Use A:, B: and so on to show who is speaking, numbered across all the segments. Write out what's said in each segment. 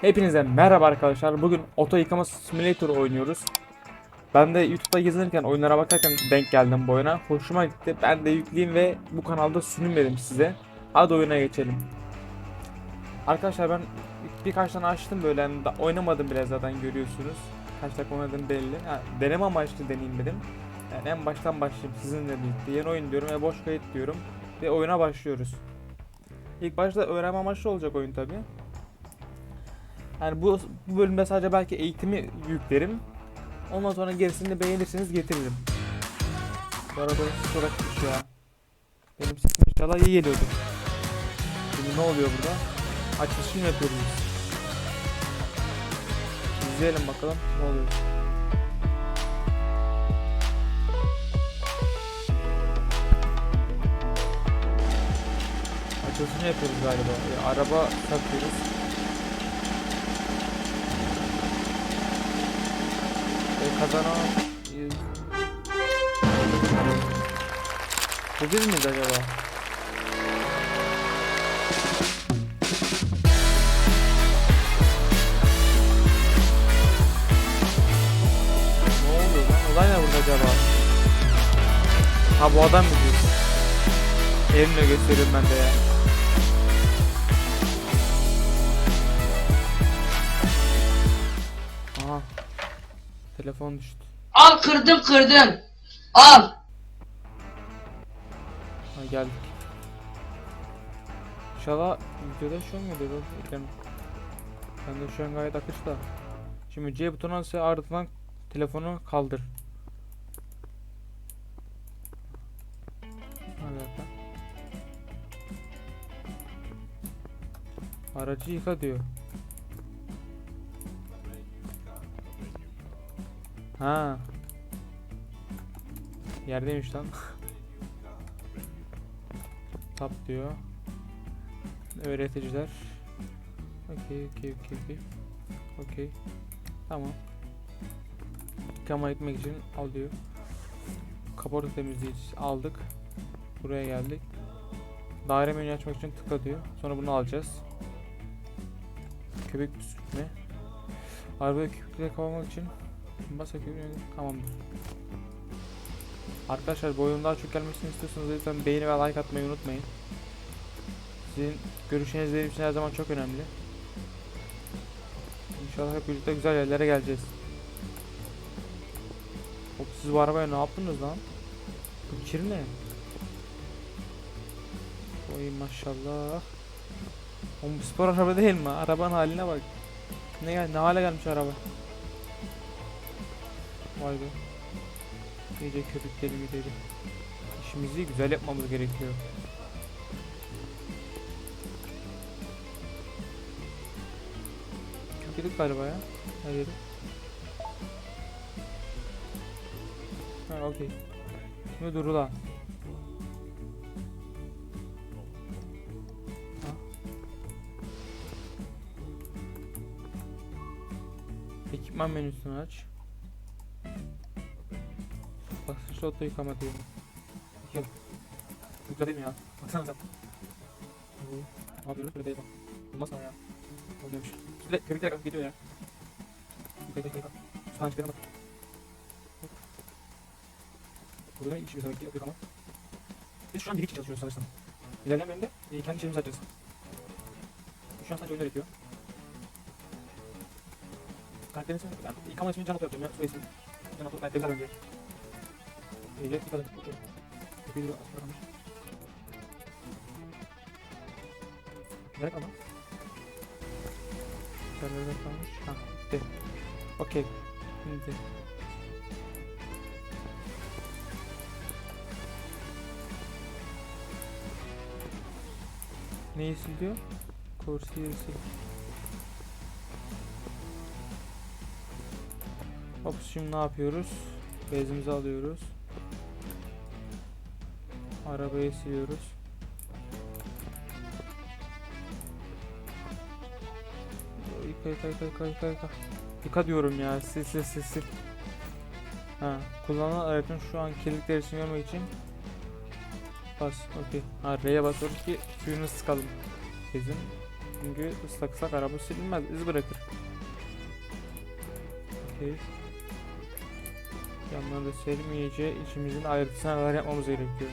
A: Hepinize merhaba arkadaşlar. Bugün oto yıkama simulator oynuyoruz. Ben de YouTube'da gezinirken oyunlara bakarken denk geldim bu oyuna. Hoşuma gitti. Ben de yükleyeyim ve bu kanalda sunayım dedim size. Hadi oyuna geçelim. Arkadaşlar ben birkaç tane açtım böyle da oynamadım bile zaten görüyorsunuz. Kaç dakika oynadım belli. Ha, deneme amaçlı deneyeyim dedim. Yani en baştan başlayayım sizinle birlikte. Yeni oyun diyorum ve boş kayıt diyorum. Ve oyuna başlıyoruz. İlk başta öğrenme amaçlı olacak oyun tabi. Yani bu, bu bölümde sadece belki eğitimi yüklerim. Ondan sonra gerisini beğenirseniz getiririm. Bu arada açmış ya. Benim sesim inşallah iyi geliyordu. Şimdi ne oluyor burada? Açılışını yapıyoruz. İzleyelim bakalım ne oluyor. Açılışını yapıyoruz galiba. E, araba satıyoruz. E, kazanan... Bu biz miyiz acaba? Olay ne burada acaba? Ha bu adam mı diyorsun? Elimle gösteriyorum ben de ya. Telefon düştü.
B: Al kırdım kırdım. Al.
A: Ha geldik. İnşallah videoda şu an geliyor. Ben de şu an gayet akışta. Şimdi C butonu ise ardından telefonu kaldır. Alaka. Aracı yıka diyor. Ha. Yerdeymiş lan. Tap diyor. Öğreticiler. Okey, okey, okey, okey. Okey. Tamam. Yıkama etmek için al diyor. Kaporta temizleyici aldık. Buraya geldik. Daire menüyü açmak için tıkla diyor. Sonra bunu alacağız. Köpek püskürtme. Arabayı köpükle kavramak için bas köpüğü tamamdır. Arkadaşlar bu oyunun daha çok gelmesini istiyorsanız lütfen beğeni ve like atmayı unutmayın. Sizin görüşleriniz benim için her zaman çok önemli. İnşallah hep birlikte güzel yerlere geleceğiz. Hop siz bu arabaya ne yaptınız lan? Bu kir ne? Oy maşallah. Oğlum bu spor araba değil mi? Arabanın haline bak. Ne ne hale gelmiş araba. Vay be. İyice köpüklerim ileri. İşimizi güzel yapmamız gerekiyor. Köpükledik galiba ya. Her yeri. Ha okey. Şimdi dur ulan. Ekipman menüsünü aç. Bak şu oto yıkama diyor. Yok. Mi ya? Ne yapıyoruz? Böyle değil. Olmaz sana ya. Oluyormuş. Şöyle köpekler kalkıp gidiyor ya. Yıka yıka yıka. Tane çıkarama. Burada ne işimiz var ki yıkama. Biz şu an bir için çalışıyoruz sanırsam. İlerleyen bölümde e, kendi işlerimizi açacağız. Şu an sadece oyun öğretiyor. Karakterin ismi, ben yıkama ismini can atıyorum ya, su ismi. Can ben temizler önce. Köpeği de açıklamış. Nereye kaldı? Nerede kalmış? Ha, bitti. Okey. Şimdi. Neyi siliyor? Corsair'i sil. Hop şimdi ne yapıyoruz? Bezimizi alıyoruz. Arabayı siliyoruz. Yıka yıka yıka yıka yıka yıka. Yıka diyorum ya. Sil sil sil sil. Ha, kullanılan aracın şu an kirlilik derisini görmek için bas. Okey. Ha R'ye basıyoruz ki suyunu sıkalım. Bizim Çünkü ıslak ıslak araba silinmez. iz bırakır. Okey. Yanlarında selim iyice içimizin ayrıntısına kadar yapmamız gerekiyor.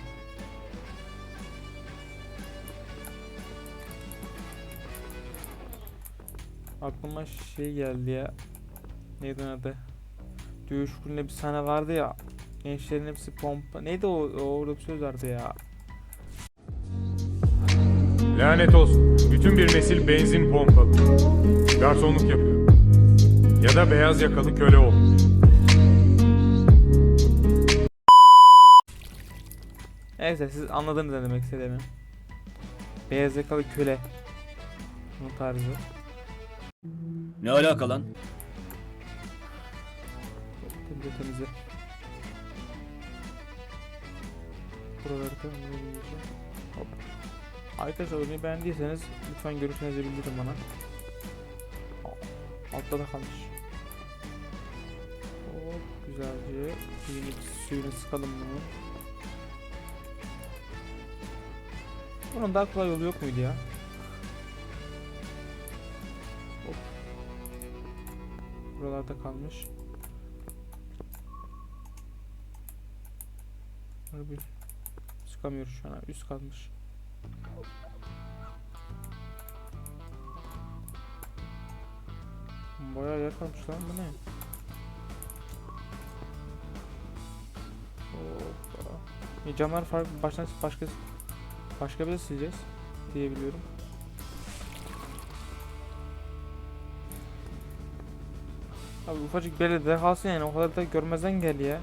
A: Aklıma şey geldi ya. Neydi adı? Dövüş kulübünde bir sahne vardı ya. Gençlerin hepsi pompa. Neydi o? o orada bir söz vardı ya.
C: Lanet olsun. Bütün bir nesil benzin pompalı. Garsonluk yapıyor. Ya da beyaz yakalı köle olmuş.
A: Neyse siz anladınız ne demek istediğimi. Beyaz yakalı köle. Bu tarzı.
D: Ne alaka lan?
A: Temizle temizle. Buraları diyeceğim. Hop. Arkadaşlar oyunu beğendiyseniz lütfen görüşlerinizi bildirin bana. Altta da kalmış. Hop güzelce suyunu, suyunu sıkalım bunu. Bunun daha kolay yolu yok muydu ya? Buralarda kalmış. Bir sıkamıyoruz şu an. Üst kalmış. Bayağı yer kalmış lan bu ne? Hoppa. E, camlar farklı baştan başka başka bir de sileceğiz diye biliyorum. Abi ufacık belediye kalsın yani o kadar da görmezden gel ya.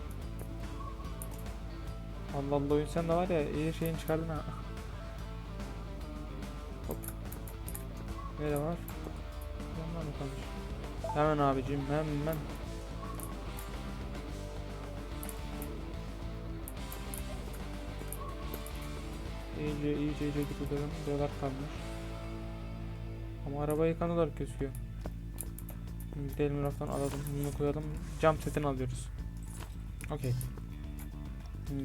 A: Allah Allah oyun sen de var ya iyi şeyini çıkardın ha. Hop. Nerede var? Yanlar mı kalmış? Hemen abicim hemen. İyice iyice iyice edelim. Buralar kalmış. Ama araba yıkandılar gözüküyor. Gidelim raftan alalım. Bunu koyalım. Cam setini alıyoruz. Okey. Hmm.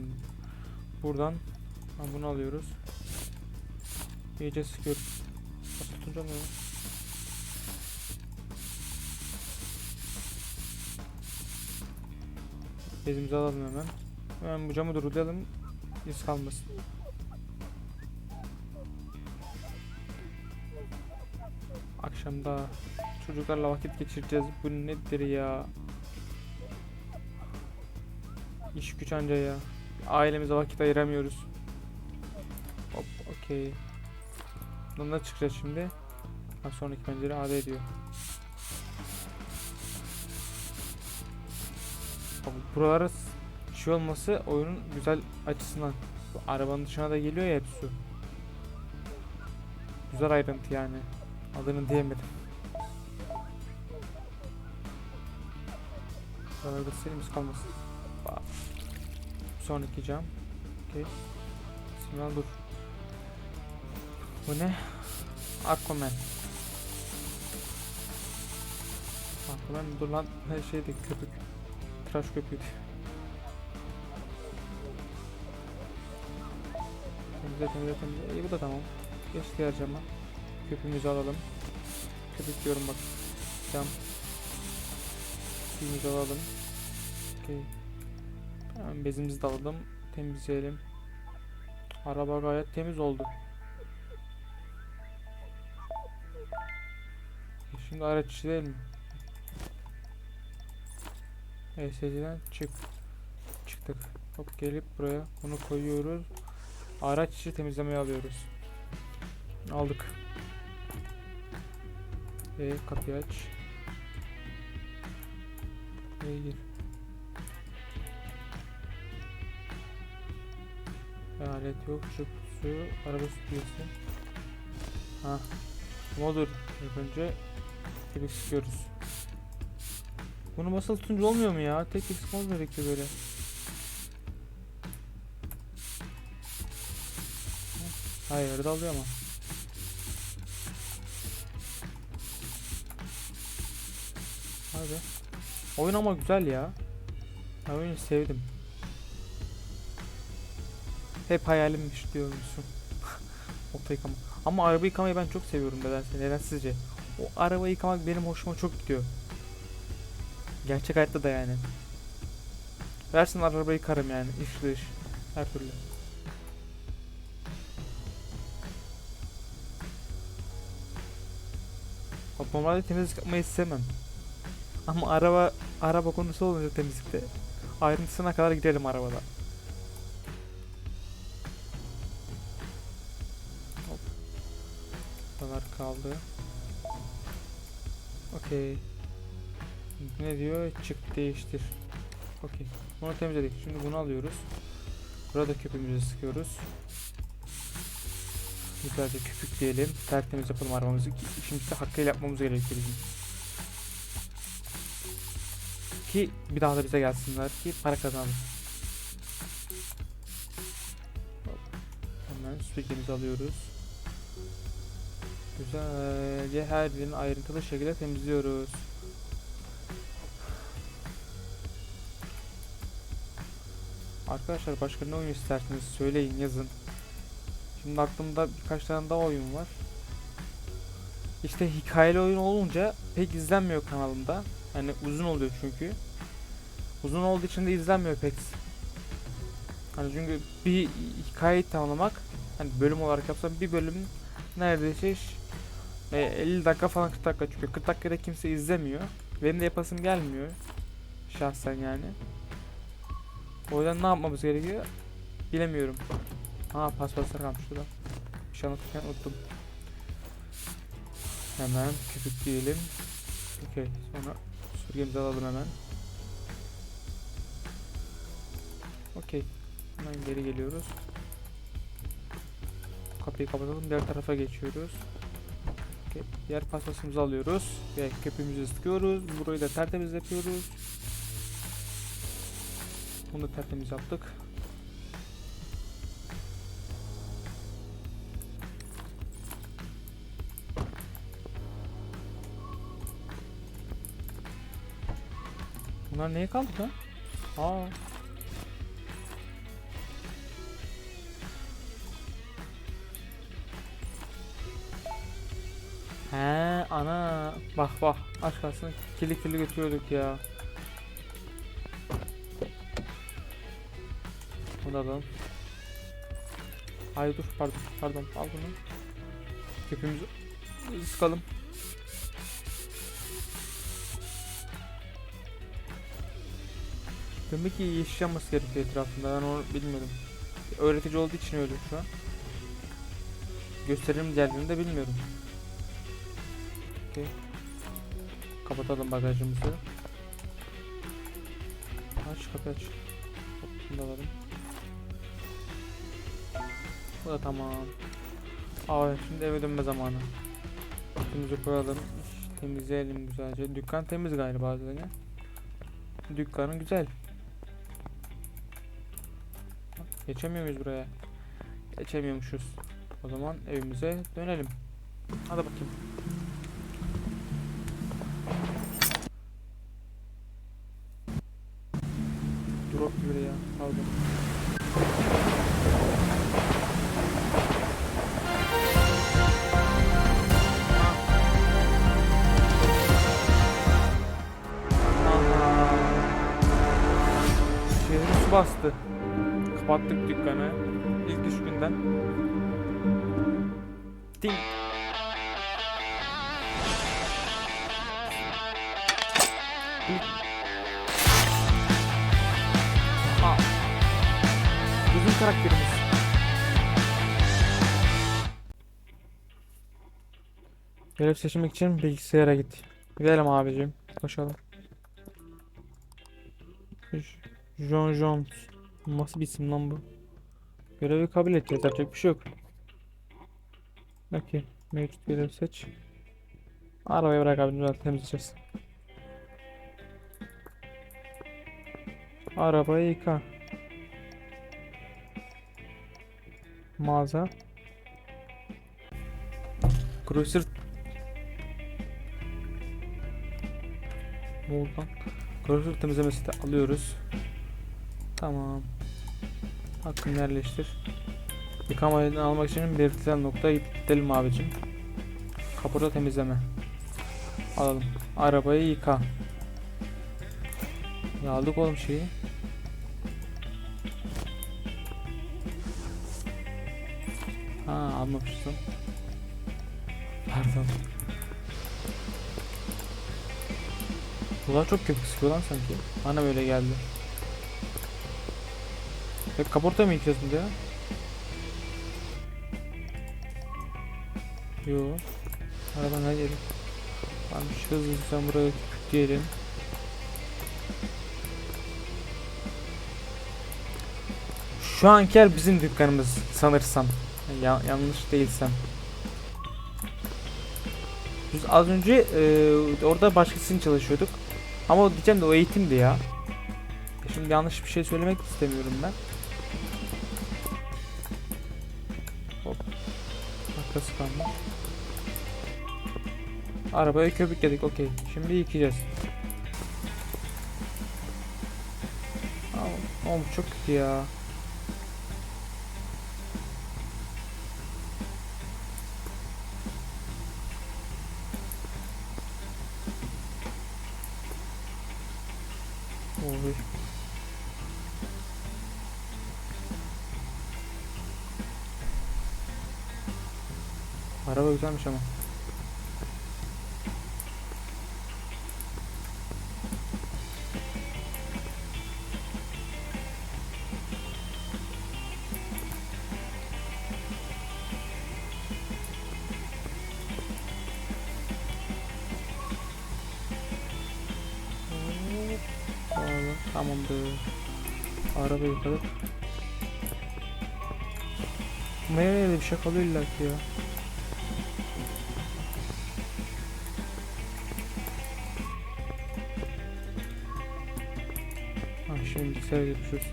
A: Buradan bunu alıyoruz. İyice sıkıyoruz. Bak tutunca mı? Bezimizi alalım hemen. Hemen bu camı durulayalım. İz kalmasın. Akşamda çocuklarla vakit geçireceğiz. Bu nedir ya? İş güç anca ya. Ailemize vakit ayıramıyoruz. Hop okey. Bundan çıkacağız şimdi. Ha, sonraki pencere AD ediyor. Buralara şey olması oyunun güzel açısından. Bu arabanın dışına da geliyor ya hep. Güzel ayrıntı yani. Adını diyemedim. Buralarda silimiz kalmasın. Sonraki cam. Okey. Sinyal dur. Bu ne? Aquaman. Aquaman dur lan her şeydi köpük. Tıraş köpüğüydü. Temizle temizle temizle. İyi bu da tamam. Geç diğer cama. Köpüğümüzü alalım. Köpük diyorum bak. Cam. Suyumuzu alalım. Okey. Hemen bezimizi de alalım. Temizleyelim. Araba gayet temiz oldu. E Şimdi araç içi değil mi? ESC'den çık. Çıktık. Hop gelip buraya bunu koyuyoruz. Araç içi temizlemeye alıyoruz. Aldık. E kapıyı aç. E gir. Alet yok. Şu su, araba süpürgesi. Ha. Modur. İlk önce bir sıkıyoruz. Bunu basılı tutunca olmuyor mu ya? Tek eksik olmuyor gerekiyor böyle. Hayır arada alıyor ama. Hadi. Oyun ama güzel ya. Ben oyunu sevdim. Hep hayalimmiş diyormuşum. Oto yıkama. Ama araba yıkamayı ben çok seviyorum nedense. Neden sizce? O araba yıkamak benim hoşuma çok gidiyor. Gerçek hayatta da yani. Versin arabayı yıkarım yani. İç dış. Her türlü. Normalde temizlik yapmayı sevmem. Ama araba araba konusu olunca temizlikte ayrıntısına kadar gidelim arabada. Buralar kaldı. Okey. Ne diyor? Çık değiştir. Okey. Bunu temizledik. Şimdi bunu alıyoruz. Burada köpüğümüzü sıkıyoruz. Güzelce köpükleyelim. Tertemiz yapalım arabamızı. ki İşimizi hakkıyla yapmamız gerekiyor bizim. Ki bir daha da bize gelsinler ki para kazanalım. Hemen süpürgemizi alıyoruz. Güzelce her yerini ayrıntılı şekilde temizliyoruz. Arkadaşlar başka ne oyun isterseniz söyleyin yazın. Şimdi aklımda birkaç tane daha oyun var. İşte hikayeli oyun olunca pek izlenmiyor kanalımda. Hani uzun oluyor çünkü. Uzun olduğu için de izlenmiyor pek. Hani çünkü bir hikayeyi tamamlamak hani bölüm olarak yapsam bir bölüm neredeyse iş, e, 50 dakika falan 40 dakika çünkü 40 dakikada kimse izlemiyor. Benim de yapasım gelmiyor. Şahsen yani. O yüzden ne yapmamız gerekiyor? Bilemiyorum. Ha paspaslar kalmış şurada. Bir şey anlatırken unuttum. Hemen köpükleyelim. Okey. Sonra süpürgemizi alalım hemen. Okey. Hemen geri geliyoruz. Kapıyı kapatalım. Diğer tarafa geçiyoruz. Diğer paspasımızı alıyoruz. Ve köpüğümüzü sıkıyoruz. Burayı da tertemiz yapıyoruz. Bunu da tertemiz yaptık. Bunlar neye kaldı lan? Aa. He ana bak bak aç kalsın kirli kirli götürüyorduk ya. Bunu alalım. Ay dur pardon pardon al bunu. Köpüğümüzü sıkalım. Demek ki yeşil yanması gerekiyor etrafında ben onu bilmiyordum. Öğretici olduğu için öyle şu an. Gösterim geldiğini de bilmiyorum. Okey. Kapatalım bagajımızı. Aç kapıyı aç. Da alalım. Bu da tamam. Aa şimdi eve dönme zamanı. Üstümüzü koyalım. Temizleyelim güzelce. Dükkan temiz galiba zaten. Dükkanı güzel. Geçemiyor muyuz buraya? Geçemiyormuşuz. O zaman evimize dönelim. Hadi bakayım. Bastı. Kapattık dükkanı. İlk iş günden. Ding. Aa. Bizim karakterimiz. Görev seçmek için bilgisayara git. Gidelim abicim. Koşalım. John Jones. Nasıl bir isim lan bu? Görevi kabul edeceğiz. Yapacak bir şey yok. Okey. Mevcut görev seç. Arabayı bırak abi. Biraz temizleyeceğiz. Arabayı yıka. Mağaza. Cruiser. Lan? Cruiser temizlemesi de alıyoruz. Tamam. Hakkını yerleştir. Yıkama almak için belirtilen noktaya gidelim abicim. Kaporta temizleme. Alalım. Arabayı yıka. Ya aldık oğlum şeyi. Ha almamıştım. Pardon. Bunlar çok köpük sıkıyor lan sanki. Bana böyle geldi. Ya kaporta mı yıkıyorsun ya? Yo. Arabanın her yeri. Şu hızlı buraya diyelim. Şu anki yer bizim dükkanımız sanırsam. Ya, yanlış değilsem. Biz az önce e, orada başkasının çalışıyorduk. Ama o diyeceğim de o eğitimdi ya. Şimdi yanlış bir şey söylemek istemiyorum ben. Kalmış. Arabaya köpük yedik okey. Şimdi yıkayacağız. Oğlum çok kötü ya. Güzelmiş ama. Tamam, tamamdır. Araba yıkadık. Da bir şey kalıyor illa ki ya. Yapışıyoruz.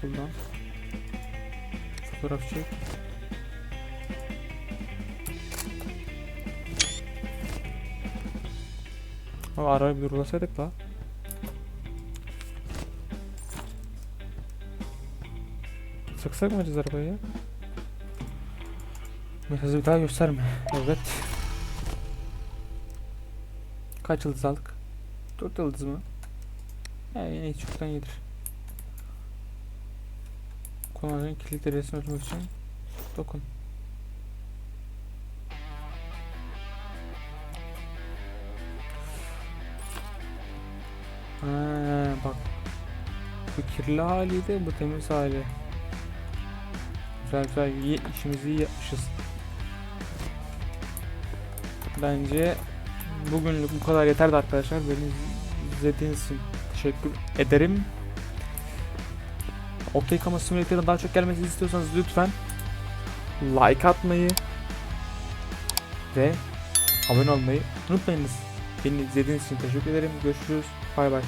A: Kullan. Fotoğraf çek. Ama arayı bir durlasaydık la. Sıksak mı acaba arabayı? Mesajı bir daha gösterme. Evet. Kaç yıldız aldık? 4 yıldız mı? Yani yine çoktan iyidir. Kullanıcının kilitli resim açmak için dokun. Ha, bak. Bu kirli haliydi, bu temiz hali. Güzel güzel iyi, işimizi iyi yapmışız. Bence bugünlük bu kadar yeterdi arkadaşlar. Beni izlediğiniz için teşekkür ederim. Okey Kama Simulator'ın daha çok gelmesini istiyorsanız lütfen like atmayı ve abone olmayı unutmayınız. Beni izlediğiniz için teşekkür ederim. Görüşürüz. Bay bay.